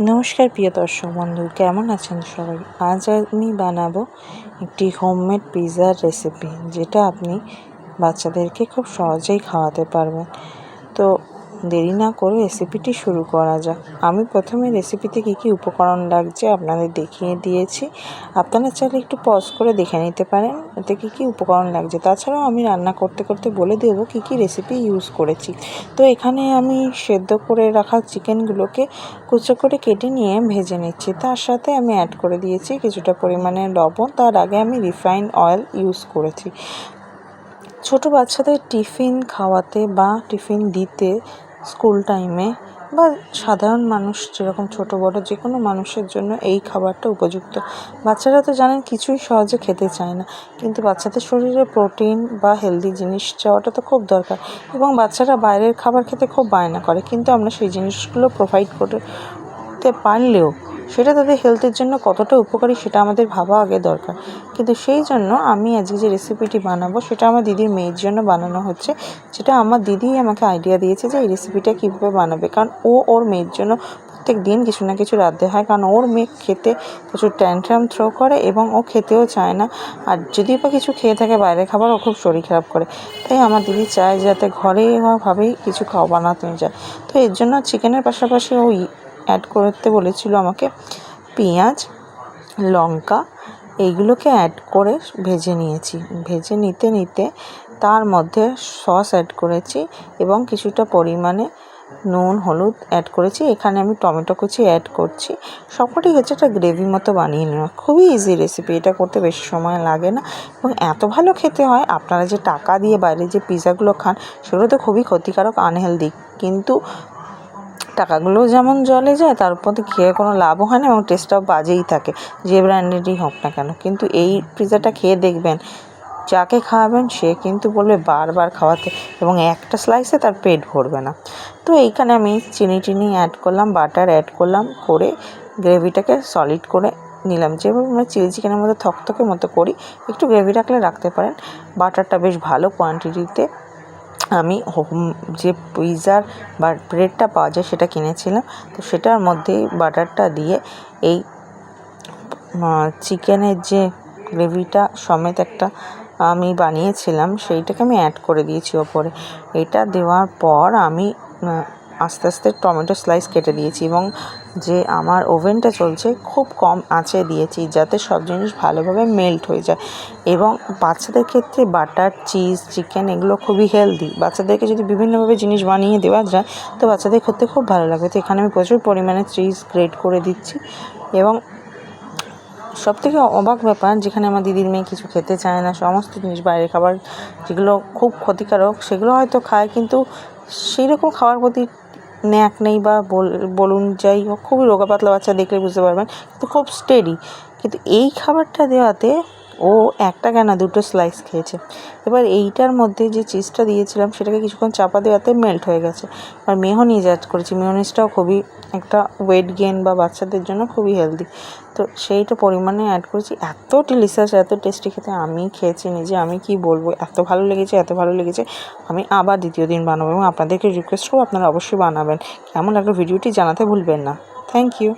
নমস্কার প্রিয় দর্শক বন্ধু, কেমন আছেন সবাই? আজ আমি বানাবো একটি হোমমেড পিৎজার রেসিপি যেটা আপনি বাচ্চাদেরকে খুব সহজেই খাওয়াতে পারবেন। তো দেরি না করে রেসিপিটি শুরু করা যাক। আমি প্রথমে রেসিপিতে কী কী উপকরণ লাগছে আপনাদের দেখিয়ে দিয়েছি। আপনারা চাইলে একটু পজ করে দেখে নিতে পারেন, এতে কী কী উপকরণ লাগছে। তাছাড়াও আমি রান্না করতে করতে বলে দেবো কী কী রেসিপি ইউজ করেছি। তো এখানে আমি সেদ্ধ করে রাখা চিকেনগুলোকে কুচো করে কেটে নিয়ে ভেজে নিচ্ছি। তার সাথে আমি অ্যাড করে দিয়েছি কিছুটা পরিমাণে লবণ। তার আগে আমি রিফাইন্ড অয়েল ইউজ করেছি। ছোট বাচ্চাদের টিফিন খাওয়াতে বা টিফিন দিতে স্কুল টাইমে বা সাধারণ মানুষ যেরকম ছোটো, বড় যে কোনো মানুষের জন্য এই খাবারটা উপযুক্ত। বাচ্চারা তো জানেন কিছুই সহজে খেতে চায় না। কিন্তু বাচ্চাদের শরীরে প্রোটিন বা হেলদি জিনিস চাওয়াটা তো খুব দরকার এবং বাচ্চারা বাইরের খাবার খেতে খুব বায়না করে। কিন্তু আমরা সেই জিনিসগুলো প্রোভাইড করতে পারলেও সেটা তাদের হেলথের জন্য কতটা উপকারী সেটা আমাদের ভাবা আগে দরকার। কিন্তু সেই জন্য আমি আজকে যে রেসিপিটি বানাবো, সেটা আমার দিদির মেয়ের জন্য বানানো হচ্ছে। যেটা আমার দিদিই আমাকে আইডিয়া দিয়েছে যে এই রেসিপিটা কীভাবে বানাবে। কারণ ও ওর মেয়ের জন্য প্রত্যেক দিন কিছু না কিছু রাঁধতে হয়। কারণ ওর মেয়ে খেতে প্রচুর ট্যান্ট্রাম থ্রো করে এবং ও খেতেও চায় না। আর যদি বা কিছু খেয়ে থাকে বাইরে খাবার ও খুব শরীর খারাপ করে। তাই আমার দিদি চায় যাতে ঘরেভাবেই কিছু খাওয়া বানাতে যায়। তো এর জন্য চিকেনের পাশাপাশি ওই অ্যাড করতে বলেছিল আমাকে পেঁয়াজ, লঙ্কা, এইগুলোকে অ্যাড করে ভেজে নিয়েছি। ভেজে নিতে নিতে তার মধ্যে সস অ্যাড করেছি এবং কিছুটা পরিমাণে নুন, হলুদ অ্যাড করেছি। এখানে আমি টমেটো কুচি অ্যাড করছি। সবকটি হচ্ছে একটা গ্রেভি মতো বানিয়ে নেওয়া। খুবই ইজি রেসিপি এটা করতে বেশি সময় লাগে না। এবং এত ভালো খেতে হয়, আপনারা যে টাকা দিয়ে বাইরে যে পিৎজাগুলো খান, সেগুলো তো খুবই ক্ষতিকারক আনহেলদি কিন্তু টাকাগুলোও যেমন জলে যায়, তার উপর খেয়ে কোনো লাভও হয় না এবং টেস্টটাও বাজেই থাকে। যে ব্র্যান্ডেডই হোক না কেন। কিন্তু এই পিৎজাটা খেয়ে দেখবেন, যাকে খাওয়াবেন সে কিন্তু বলবে বারবার খাওয়াতে এবং একটা স্লাইসে তার পেট ভরবে না। তো এইখানে আমি চিনি টিনি অ্যাড করলাম বাটার অ্যাড করলাম, করে গ্রেভিটাকে সলিড করে নিলাম। যেভাবে আমরা চিলি চিকেনের মধ্যে থকথকে মতো করি, একটু গ্রেভি রাখলে রাখতে পারেন। বাটারটা বেশ ভালো কোয়ান্টিটিতে আমি হোম যে পিৎজার বা ব্রেডটা পাওয়া যায় সেটা কিনেছিলাম। তো সেটার মধ্যেই বাটারটা দিয়ে এই চিকেনের যে গ্রেভিটা সমেত একটা আমি বানিয়েছিলাম, সেইটাকে আমি অ্যাড করে দিয়েছি ওপরে। এটা দেওয়ার পর আমি আস্তে আস্তে টমেটো স্লাইস কেটে দিয়েছি এবং যে আমার ওভেনটা চলছে খুব কম আঁচে দিয়েছি, যাতে সব জিনিস ভালোভাবে মেল্ট হয়ে যায়। এবং বাচ্চাদের ক্ষেত্রে বাটার চিজ চিকেন এগুলো খুবই হেলদি বাচ্চাদেরকে যদি বিভিন্নভাবে জিনিস বানিয়ে দেওয়া যায়, তো বাচ্চাদের ক্ষেত্রে খুব ভালো লাগবে। তো এখানে আমি প্রচুর পরিমাণে চিজ গ্রেট করে দিচ্ছি। এবং সব থেকে অবাক ব্যাপার, যেখানে আমার দিদির মেয়ে কিছু খেতে চায় না, সমস্ত জিনিস, বাইরের খাবার যেগুলো খুব ক্ষতিকারক, সেগুলো হয়তো খায়, কিন্তু সেই রকম খাওয়ার প্রতি ন্যাক নেই বা বলুন যাই হোক, খুবই রোগা পাতলা বাচ্চা দেখলে বুঝতে পারবেন, কিন্তু খুব স্টেডি কিন্তু এই খাবারটা দেওয়াতে ও একটা কেন দুটো স্লাইস খেয়েছে। এবার এইটার মধ্যে যে চিজটা দিয়েছিলাম, সেটাকে কিছুক্ষণ চাপা দেওয়াতে মেল্ট হয়ে গেছে। আর মেহনিজ অ্যাড করেছি। মেহনিজটাও খুবই একটা ওয়েট গেন বা বাচ্চাদের জন্য খুবই হেলদি তো সেইটা পরিমাণে অ্যাড করেছি। এত ডিলিশিয়াস এত টেস্টি খেতে। আমি খেয়েছি নিজে, আমি কি বলব? এত ভালো লেগেছে, এত ভালো লেগেছে। আমি আবার দ্বিতীয় দিন বানাবো এবং আপনাদেরকে রিকোয়েস্ট করব, আপনারা অবশ্যই বানাবেন। কেমন লাগল ভিডিওটি জানাতে ভুলবেন না। Thank you